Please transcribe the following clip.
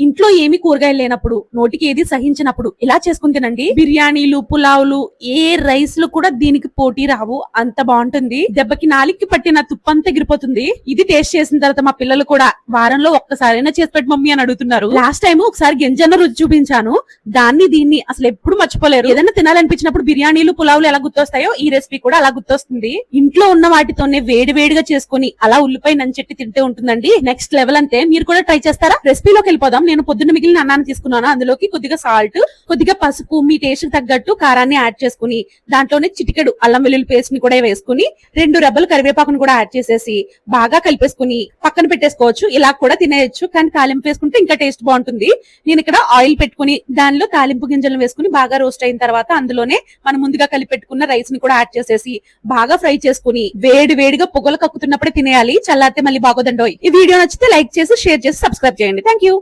in ఇంట్లో ఏమి కూరగాయలు లేనప్పుడు నోటికి ఏది సహించినప్పుడు ఇలా చేసుకుని తినండి. బిర్యానీలు పులావులు ఏ రైస్లు కూడా దీనికి పోటీ రావు. అంత బాగుంటుంది. దెబ్బకి నాలికి పట్టిన తుప్పంతా ఎగిరిపోతుంది. ఇది టేస్ట్ చేసిన తర్వాత మా పిల్లలు కూడా వారంలో ఒక్కసారైనా చేసి పెట్టి మమ్మీ అని అడుగుతున్నారు. లాస్ట్ టైం ఒకసారి గింజన్న రుచి చూపించాను. దాన్ని దీన్ని అసలు ఎప్పుడు మర్చిపోలేరు. ఏదైనా తినాలనిపించినప్పుడు బిర్యానీలు పులావులు ఎలా గుర్తొస్తాయో ఈ రెసిపీ కూడా అలా గుర్తొస్తుంది. ఇంట్లో ఉన్న వాటితోనే వేడి వేడిగా చేసుకుని అలా ఉల్లిపాయ నంచెట్టి తింటే ఉంటుందండి. నెక్స్ట్ లెవెల్ అంతే మీరు కూడా ట్రై చేస్తారా? రెసిపీలోకి వెళ్ళిపోదాం. నేను పొద్దున్న మిగిలిన అన్నాన్ని తీసుకున్నాను. అందులోకి కొద్దిగా సాల్ట్ కొద్దిగా పసుపు మీ టేస్ట్ తగ్గట్టు కారాన్ని యాడ్ చేసుకుని దాంట్లోనే చిటికెడు అల్లం వెల్లుల్లి పేస్ట్ని కూడా వేసుకుని రెండు రెబ్బలు కరివేపాకును కూడా యాడ్ చేసేసి బాగా కలిపేసుకుని పక్కన పెట్టేసుకోవచ్చు. ఇలా కూడా తినేయచ్చు. కానీ తాలింపు వేసుకుంటే ఇంకా టేస్ట్ బాగుంటుంది. నేను ఇక్కడ ఆయిల్ పెట్టుకుని దానిలో తాలింపు గింజలను వేసుకుని బాగా రోస్ట్ అయిన తర్వాత అందులోనే మనం ముందుగా కలిపి పెట్టుకున్న రైస్ని కూడా యాడ్ చేసేసి బాగా ఫ్రై చేసుకుని వేడి వేడిగా పొగలు కక్కుతున్నప్పుడే తినేయాలి. చల్లారితే మళ్ళీ బాగోదండోయ్ ఈ వీడియో నచ్చితే లైక్ చేసి షేర్ చేసి సబ్స్క్రైబ్ చేయండి. Thank you